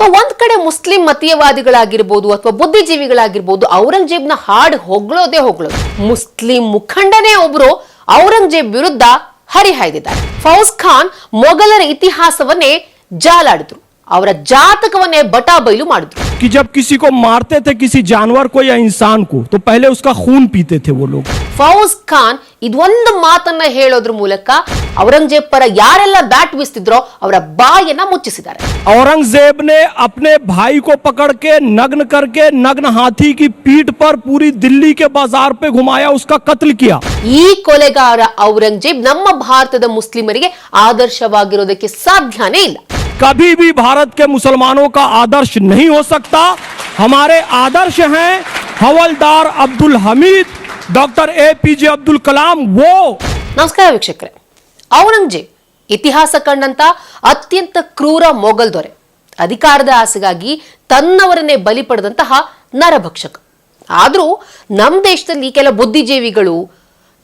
So ಒಂದ್ ಕಡೆ Muslim ಮತೀಯವಾದಿಗಳಾಗಿರ್ಬೋದು ಅಥವಾ ಬುದ್ಧಿಜೀವಿಗಳಾಗಿರ್ಬೋದು, ಔರಂಗಜೇಬ್ನ ಹಾಡು ಹೊಗಳೋದೇ ಹೊಗಳೋದು. ಮುಸ್ಲಿಂ ಮುಖಂಡನೇ ಒಬ್ರು ಔರಂಗಜೇಬ್ ವಿರುದ್ಧ ಹರಿಹಾಯ್ದಿದ್ದಾರೆ. ಫೌಜ್ ಖಾನ್ ಮೊಘಲರ ಇತಿಹಾಸವನ್ನೇ ಜಾಲಾಡಿದ್ರು. ಅವರ ಜಾತಕವನ್ನೇ ಬಟಾಬೈಲು ಮಾಡಿದ್ರು कि जब किसी को मारते थे किसी जानवर को या इंसान को तो पहले उसका खून पीते थे वो लोग ಫೌಜ್ ಖಾನ್ ಇದೊಂದು ಮಾತನ್ನ ಹೇಳೋದ್ರ ಮೂಲಕ ಔರಂಗಜೇಬ್ ಪರ ಯಾರೆಲ್ಲ ಬ್ಯಾಟ್ ಬೀಸ್ತಿದ್ರೋ ಅವರ ಬಾಯನ್ನ ಮುಚ್ಚಿಸಿದ್ದಾರೆ औरंगजेब ने अपने भाई को पकड़ के नग्न करके नग्न हाथी की पीठ पर पूरी दिल्ली के बाजार पे घुमाया उसका कत्ल किया ಈ ಕೊಲೆಗಾರ ಔರಂಗಜೇಬ್ ನಮ್ಮ ಭಾರತದ ಮುಸ್ಲಿಮರಿಗೆ ಆದರ್ಶವಾಗಿರೋದಕ್ಕೆ ಸಾಧ್ಯನೇ ಇಲ್ಲ कभी भी भारत के मुसलमानों का आदर्श नहीं हो सकता हमारे आदर्श हैं हवलदार Abdul Hamid doctor A P J Abdul Kalam वो ನಮಸ್ಕಾರ ವೀಕ್ಷಕರೇ ಔರಂಗಜೇಬ್ ಇತಿಹಾಸ ಕಂಡಂತ ಅತ್ಯಂತ ಕ್ರೂರ ಮೊಘಲ್ ದೊರೆ ಅಧಿಕಾರದ ಆಸೆಗಾಗಿ ತನ್ನವರನ್ನೇ ಬಲಿ ಪಡೆದಂತಹ ನರಭಕ್ಷಕ ಆದ್ರೂ ನಮ್ಮ ದೇಶದಲ್ಲಿ ಕೆಲ ಬುದ್ಧಿಜೀವಿಗಳು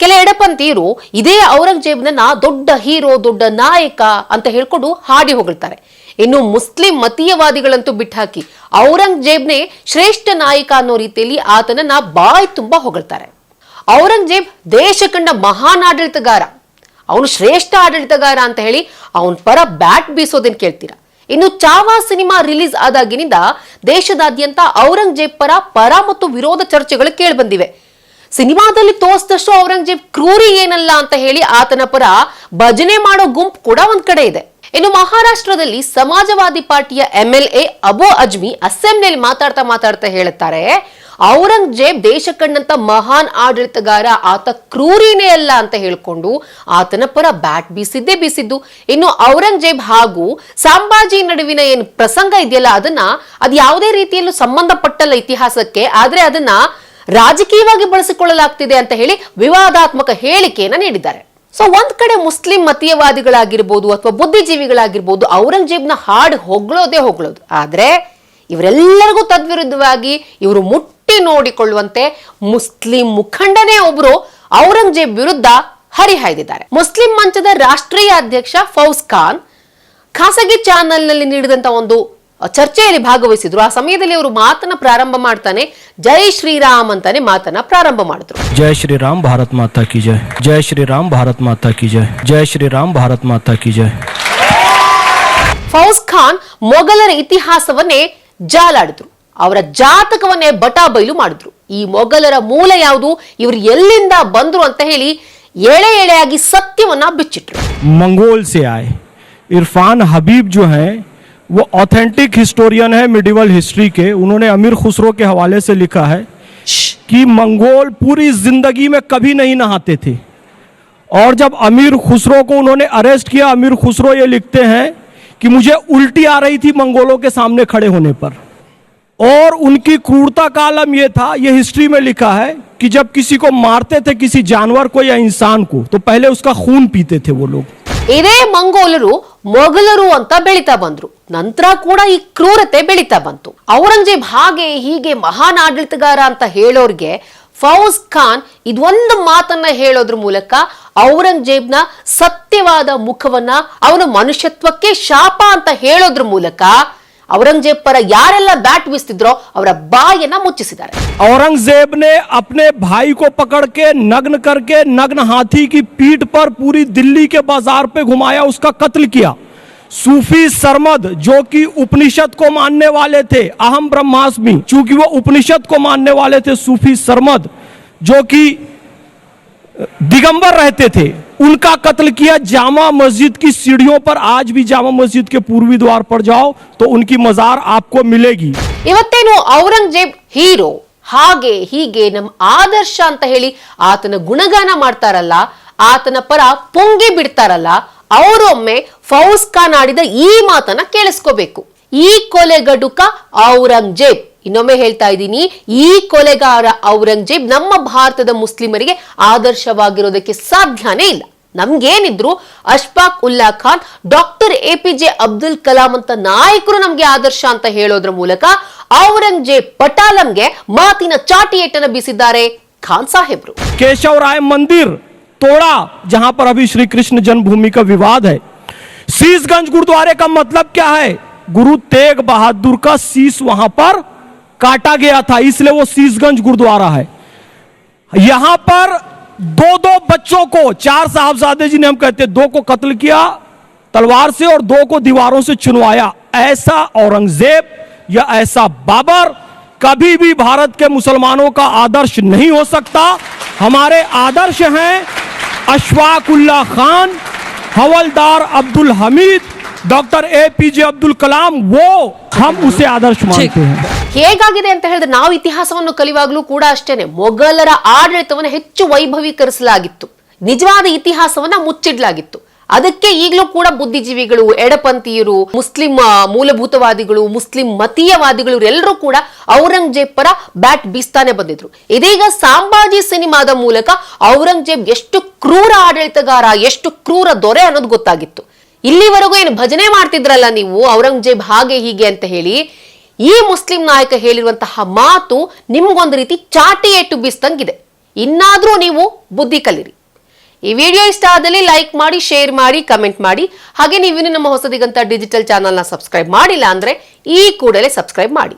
ಕೆಲ ಎಡಪಂಥೀಯರು ಇದೇ ಔರಂಗಜೇಬ್ನನ್ನ ದೊಡ್ಡ ಹೀರೋ, ದೊಡ್ಡ ನಾಯಕ ಅಂತ ಹೇಳ್ಕೊಂಡು ಹಾಡಿ ಹೊಗಳ್ತಾರೆ. ಇನ್ನು ಮುಸ್ಲಿಂ ಮತೀಯವಾದಿಗಳಂತೂ ಬಿಟ್ಟಾಕಿ ಔರಂಗಜೇಬ್ನೇ ಶ್ರೇಷ್ಠ ನಾಯಕ ಅನ್ನೋ ರೀತಿಯಲ್ಲಿ ಆತನನ್ನ ಬಾಯ್ ತುಂಬಾ ಹೊಗಳ್ತಾರೆ. ಔರಂಗಜೇಬ್ ದೇಶ ಕಂಡ ಮಹಾನ್ ಆಡಳಿತಗಾರ. ಅವನು ಶ್ರೇಷ್ಠ ಆಡಳಿತಗಾರ ಅಂತ ಹೇಳಿ ಅವನ ಪರ ಬ್ಯಾಟ್ ಬೀಸೋದನ್ ಕೇಳ್ತೀರಾ? ಇನ್ನು ಚಾವಾ ಸಿನಿಮಾ ರಿಲೀಸ್ ಆದಾಗಿನಿಂದ ದೇಶದಾದ್ಯಂತ ಔರಂಗಜೇಬ್ ಪರ ಪರ ಮತ್ತು ವಿರೋಧ ಚರ್ಚೆಗಳು ಕೇಳಿಬಂದಿವೆ. ಸಿನಿಮಾದಲ್ಲಿ ತೋರಿಸಿದಷ್ಟು ಔರಂಗಜೇಬ್ ಕ್ರೂರಿ ಏನಲ್ಲ ಅಂತ ಹೇಳಿ ಆತನ ಪರ ಭಜನೆ ಮಾಡೋ ಗುಂಪು ಕೂಡ ಒಂದ್ ಕಡೆ ಇದೆ. ಇನ್ನು ಮಹಾರಾಷ್ಟ್ರದಲ್ಲಿ ಸಮಾಜವಾದಿ ಪಾರ್ಟಿಯ M L A Abu Azmi ಅಸೆಂಬ್ಲಿಯಲ್ಲಿ ಮಾತಾಡ್ತಾ ಮಾತಾಡ್ತಾ ಹೇಳುತ್ತಾರೆ, ಔರಂಗಜೇಬ್ ದೇಶ ಕಂಡಂತ ಮಹಾನ್ ಆಡಳಿತಗಾರ, ಆತ ಕ್ರೂರಿನೇ ಅಲ್ಲ ಅಂತ ಹೇಳ್ಕೊಂಡು ಆತನ ಪರ ಬ್ಯಾಟ್ ಬೀಸಿದ್ದೇ ಬೀಸಿದ್ದು. ಇನ್ನು ಔರಂಗಜೇಬ್ ಹಾಗೂ ಸಾಂಬಾಜಿ ನಡುವಿನ ಏನು ಪ್ರಸಂಗ ಇದೆಯಲ್ಲ, ಅದನ್ನ ಅದು ಯಾವುದೇ ರೀತಿಯಲ್ಲೂ ಸಂಬಂಧಪಟ್ಟಲ್ಲ ಇತಿಹಾಸಕ್ಕೆ, ಆದ್ರೆ ಅದನ್ನ ರಾಜಕೀಯವಾಗಿ ಬಳಸಿಕೊಳ್ಳಲಾಗ್ತಿದೆ ಅಂತ ಹೇಳಿ ವಿವಾದಾತ್ಮಕ ಹೇಳಿಕೆಯನ್ನ ನೀಡಿದ್ದಾರೆ. ಸೊ ಒಂದ್ ಕಡೆ ಮುಸ್ಲಿಂ ಮತೀಯವಾದಿಗಳಾಗಿರ್ಬೋದು ಅಥವಾ ಬುದ್ಧಿಜೀವಿಗಳಾಗಿರ್ಬೋದು ಔರಂಗಜೇಬ್ನ ಹಾಡು ಹೊಗಳೋದೇ ಹೊಗಳೋದು. ಆದ್ರೆ ಇವರೆಲ್ಲರಿಗೂ ತದ್ವಿರುದ್ಧವಾಗಿ ಇವರು ಮುಟ್ಟಿ ನೋಡಿಕೊಳ್ಳುವಂತೆ ಮುಸ್ಲಿಂ ಮುಖಂಡನೇ ಒಬ್ರು ಔರಂಗಜೇಬ್ ವಿರುದ್ಧ ಹರಿಹಾಯ್ದಿದ್ದಾರೆ. ಮುಸ್ಲಿಂ ಮಂಚದ ರಾಷ್ಟ್ರೀಯ ಅಧ್ಯಕ್ಷ ಫೌಸ್ ಖಾನ್ ಖಾಸಗಿ ಚಾನೆಲ್ನಲ್ಲಿ ನೀಡಿದಂತ ಒಂದು ಚರ್ಚೆಯಲ್ಲಿ ಭಾಗವಹಿಸಿದ್ರು. ಆ ಸಮಯದಲ್ಲಿ ಅವರು ಮಾತನ್ನ ಪ್ರಾರಂಭ ಮಾಡ್ತಾನೆ. ಜೈ ಶ್ರೀರಾಮ್ ಅಂತಾನೆ ಮಾತನ್ನ ಪ್ರಾರಂಭ ಮಾಡಿದ್ರು. ಜೈ ಶ್ರೀರಾಮ್ ಭಾರತ್ ಮಾತಾ ಕಿ ಜಯ ಜೈ ಶ್ರೀರಾಮ್ ಭಾರತ್ ಮಾತಾ ಕಿ ಜಯ ಜೈ ಶ್ರೀರಾಮ್ ಭಾರತ್ ಮಾತಾ ಕಿ ಜಯ ಫೌಜ್ ಖಾನ್ ಮೊಘಲರ ಇತಿಹಾಸವನ್ನೇ ಜಾಲಾಡಿದ್ರು. ಅವರ ಜಾತಕವನ್ನೇ ಬಟಾಬೈಲು ಮಾಡಿದ್ರು. ಈ ಮೊಘಲರ ಮೂಲ ಯಾವುದು? ಇವರು ಎಲ್ಲಿಂದ ಬಂದ್ರು ಅಂತ ಹೇಳಿ ಎಳೆ ಎಳೆಯಾಗಿ ಸತ್ಯವನ್ನ ಬಿಚ್ಚಿಟ್ರು. ಮಂಗೋಲ್ ಸೆ ಆಯ್. ಇರ್ಫಾನ್ ಹಬೀಬ್ ಜೊ ಹೈ वो ऑथेंटिक हिस्टोरियन है मिडिवल हिस्ट्री के। उन्होंने अमीर खुसरो के हवाले से लिखा है कि मंगोल पूरी ज़िंदगी में कभी नहीं नहाते थे। और जब अमीर खुसरो को उन्होंने अरेस्ट किया अमीर खुसरो ये लिखते हैं कि मुझे उल्टी आ रही थी मंगोलों के सामने खड़े होने पर। और उनकी क्रूरता का आलम यह था यह हिस्ट्री में लिखा है कि जब किसी को मारते थे किसी जानवर को या इंसान को तो पहले उसका खून पीते थे वो लोग। ಇದೇ ಮಂಗೋಲರು ಮೊಘಲರು ಅಂತ ಬೆಳಿತಾ ಬಂದ್ರು. ನಂತರ ಕೂಡ ಈ ಕ್ರೂರತೆ ಬೆಳಿತಾ ಬಂತು. ಔರಂಗಜೇಬ್ ಹಾಗೆ ಹೀಗೆ ಮಹಾನ್ ಆಡಳಿತಗಾರ ಅಂತ ಹೇಳೋರ್ಗೆ ಫೌಜ್ ಖಾನ್ ಇದೊಂದು ಮಾತನ್ನ ಹೇಳೋದ್ರ ಮೂಲಕ ಔರಂಗಜೇಬ್ನ ಸತ್ಯವಾದ ಮುಖವನ್ನ ಅವನ ಮನುಷ್ಯತ್ವಕ್ಕೆ ಶಾಪ ಅಂತ ಹೇಳೋದ್ರ ಮೂಲಕ ಔರಂಗಜೇಬ್ ಪರ ಯಾರೆಲ್ಲ ಬ್ಯಾಟ್ ಬೀಸ್ತಿದ್ರೋ ಅವರ ಬಾಯನ್ನ ಮುಚ್ಚಿಸಿದ್ದಾರೆ औरंगजेब ने अपने भाई को पकड़ के नग्न करके नग्न हाथी की पीठ पर पूरी दिल्ली के बाजार पे घुमाया उसका कत्ल किया सूफी सरमद जो कि उपनिषद को मानने वाले थे अहम ब्रह्मास्मि चूंकि वो उपनिषद को मानने वाले थे सूफी सरमद जो कि दिगंबर रहते थे उनका कत्ल किया जामा मस्जिद की सीढ़ियों पर आज भी जामा मस्जिद के पूर्वी द्वार पर जाओ तो उनकी मजार आपको मिलेगी ಇವತ್ತೇನು ಔರಂಗಜೇಬ್ ಹೀರೋ ಹಾಗೆ ಹೀಗೆ ನಮ್ಮ ಆದರ್ಶ ಅಂತ ಹೇಳಿ ಆತನ ಗುಣಗಾನ ಮಾಡ್ತಾರಲ್ಲ ಆತನ ಪರ ಪೊಂಗಿ ಬಿಡ್ತಾರಲ್ಲ ಅವರೊಮ್ಮೆ ಫೌಜ್ ಖಾನ್ ಆಡಿದ ಈ ಮಾತನ್ನ ಕೇಳಿಸ್ಕೋಬೇಕು ಈ ಕೊಲೆಗಡುಕ ಔರಂಗಜೇಬ್ ಇನ್ನೊಮ್ಮೆ ಹೇಳ್ತಾ ಇದ್ದೀನಿ ಈ ಕೊಲೆಗಾರ ಔರಂಗಜೇಬ್ ನಮ್ಮ ಭಾರತದ ಮುಸ್ಲಿಮರಿಗೆ ಆದರ್ಶವಾಗಿರೋದಕ್ಕೆ ಸಾಧ್ಯನೇ ಇಲ್ಲ ನಮ್ಗೇನಿದ್ರು Ashfaq Ullah Khan doctor A P J Abdul Kalam ಅಂತ ನಾಯಕರು ನಮ್ಗೆ ಆದರ್ಶ ಅಂತ ಹೇಳೋದ್ರ ಮೂಲಕ ಔರಂಗಜೇಬ್ ಪಟಾಲಂಗೆ ಮಾತಿನ ಚಾಟಿ ಏಟನ ಬೀಸಿದ್ದಾರೆ ಖಾನ್ ಸಾಹೇಬ್ರು केशव राय मंदिर तोड़ा जहां पर अभी श्री कृष्ण जन्मभूमि का विवाद है शीशगंज गुरुद्वारे का मतलब क्या है गुरु तेग बहादुर का शीश वहां पर काटा गया था इसलिए वो शीशगंज गुरुद्वारा है। यहाँ पर दो दो बच्चों को चार साहबजादे जी ने हम कहते हैं दो को कत्ल किया तलवार से और दो को दीवारों से चुनवाया ऐसा औरंगज़ेब या ऐसा बाबर कभी भी भारत के मुसलमानों का आदर्श नहीं हो सकता। हमारे आदर्श हैं अशफाकुल्ला खान हवलदार Abdul Hamid doctor A P J Abdul Kalam वो हम उसे आदर्श मानते हैं। ಹೇಗಾಗಿದೆ ಅಂತ ಹೇಳಿದ್ರೆ ನಾವು ಇತಿಹಾಸವನ್ನು ಕಲಿಯುವಾಗಲೂ ಕೂಡ ಅಷ್ಟೇನೆ. ಮೊಘಲರ ಆಡಳಿತವನ್ನು ಹೆಚ್ಚು ವೈಭವೀಕರಿಸಲಾಗಿತ್ತು. ನಿಜವಾದ ಇತಿಹಾಸವನ್ನ ಮುಚ್ಚಿಡ್ಲಾಗಿತ್ತು. ಅದಕ್ಕೆ ಈಗಲೂ ಕೂಡ ಬುದ್ಧಿಜೀವಿಗಳು, ಎಡಪಂಥೀಯರು ಮುಸ್ಲಿಂ ಮೂಲಭೂತವಾದಿಗಳು, ಮುಸ್ಲಿಂ ಮತೀಯವಾದಿಗಳು ಎಲ್ಲರೂ ಕೂಡ ಔರಂಗಜೇಬ್ ಪರ ಬ್ಯಾಟ್ ಬೀಸ್ತಾನೆ ಬಂದಿದ್ರು. ಇದೀಗ ಸಾಂಬಾಜಿ ಸಿನಿಮಾದ ಮೂಲಕ ಔರಂಗಜೇಬ್ ಎಷ್ಟು ಕ್ರೂರ ಆಡಳಿತಗಾರ, ಎಷ್ಟು ಕ್ರೂರ ದೊರೆ ಅನ್ನೋದು ಗೊತ್ತಾಗಿತ್ತು. ಇಲ್ಲಿವರೆಗೂ ಏನು ಭಜನೆ ಮಾಡ್ತಿದ್ರಲ್ಲ ನೀವು, ಔರಂಗಜೇಬ್ ಹಾಗೆ ಹೀಗೆ ಅಂತ ಹೇಳಿ ಈ ಮುಸ್ಲಿಂ ನಾಯಕ ಹೇಳಿರುವಂತಹ ಮಾತು ನಿಮ್ಗೊಂದು ರೀತಿ ಚಾಟಿ ಏಟು ಬೀಸ್ದಂಗಿದೆ. ಇನ್ನಾದ್ರೂ ನೀವು ಬುದ್ಧಿ ಕಲಿರಿ. ಈ ವಿಡಿಯೋ ಇಷ್ಟ ಆದಲ್ಲಿ ಲೈಕ್ ಮಾಡಿ, ಶೇರ್ ಮಾಡಿ, ಕಮೆಂಟ್ ಮಾಡಿ. ಹಾಗೆ ನೀವಿನ್ನು ನಮ್ಮ ಹೊಸದಿಗಂತ ಡಿಜಿಟಲ್ ಚಾನಲ್ನ ಸಬ್ಸ್ಕ್ರೈಬ್ ಮಾಡಿಲ್ಲ ಅಂದ್ರೆ ಈ ಕೂಡಲೇ ಸಬ್ಸ್ಕ್ರೈಬ್ ಮಾಡಿ.